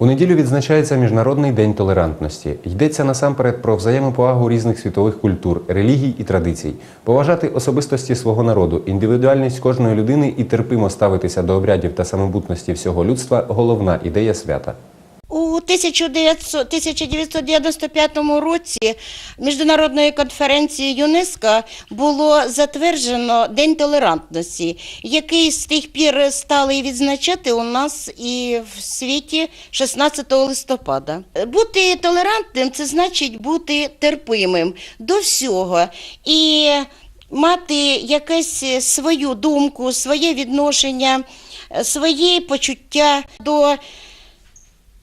У неділю відзначається Міжнародний день толерантності. Йдеться насамперед про взаємоповагу різних світових культур, релігій і традицій, поважати особистості свого народу, індивідуальність кожної людини і терпимо ставитися до обрядів та самобутності всього людства головна ідея свята. У 1900 1995 році міжнародною конференцією ЮНЕСКО було затверджено День толерантності, який з тих пір стали відзначати у нас і в світі 16 листопада. Бути толерантним це значить бути терпимим до всього і мати якесь свою думку, своє відношення, свої почуття до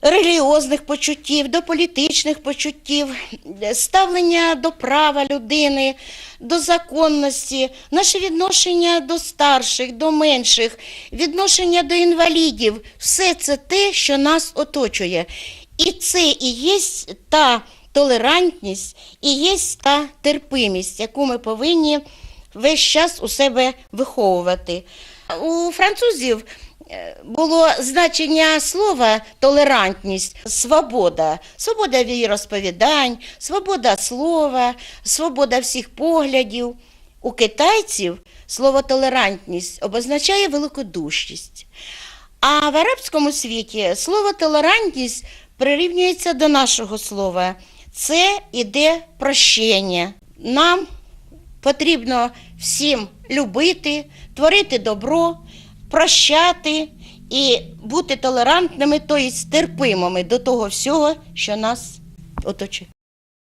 релігіозних почуттів, до політичних почуттів, ставлення до права людини, до законності, наше відношення до старших, до менших, відношення до інвалідів все це те, що нас оточує. І це і є та толерантність, і є та терпимість, яку ми повинні весь час у себе виховувати. У французів е, було значення слова толерантність, свобода, свобода віросповідань, свобода слова, свобода всіх поглядів. У китайців слово толерантність обозначає великодушність. А в арабському світі слово толерантність прирівнюється до нашого слова. Це іде прощення. Нам потрібно всім любити, творити добро, прощати і бути толерантними, тобто терпимими до того всього, що нас оточує.